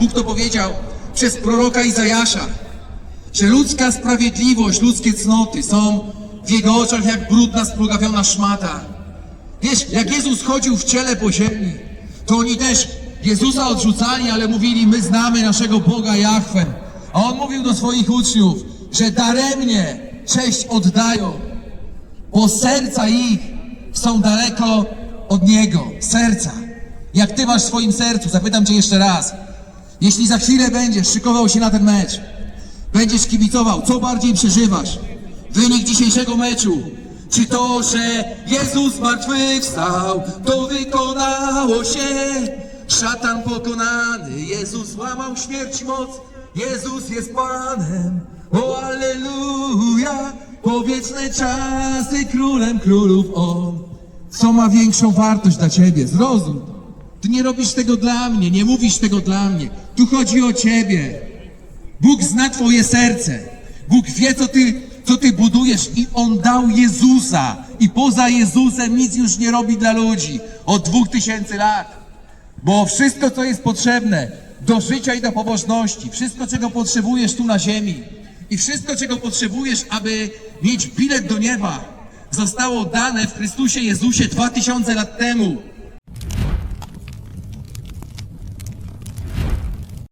Bóg to powiedział przez proroka Izajasza, że ludzka sprawiedliwość, ludzkie cnoty są w Jego oczach jak brudna, splugawiona szmata. Wiesz, jak Jezus chodził w ciele po ziemi, to oni też Jezusa odrzucali, ale mówili, my znamy naszego Boga Jahwe. A On mówił do swoich uczniów, że daremnie cześć oddają, bo serca ich są daleko od Niego. Serca. Jak Ty masz w swoim sercu, zapytam Cię jeszcze raz. Jeśli za chwilę będziesz szykował się na ten mecz, będziesz kibicował, co bardziej przeżywasz? Wynik dzisiejszego meczu, czy to, że Jezus zmartwychwstał, to wykonało się? Szatan pokonany, Jezus złamał śmierć moc, Jezus jest Panem, o Alleluja, po wieczne czasy królem królów On. Co ma większą wartość dla Ciebie? Zrozum to. Ty nie robisz tego dla mnie, nie mówisz tego dla mnie. Tu chodzi o Ciebie. Bóg zna Twoje serce. Bóg wie, co Ty, co ty budujesz i On dał Jezusa. I poza Jezusem nic już nie robi dla ludzi. Od dwóch tysięcy lat. Bo wszystko, co jest potrzebne do życia i do pobożności, wszystko, czego potrzebujesz tu na ziemi i wszystko, czego potrzebujesz, aby mieć bilet do nieba, zostało dane w Chrystusie Jezusie dwa tysiące lat temu.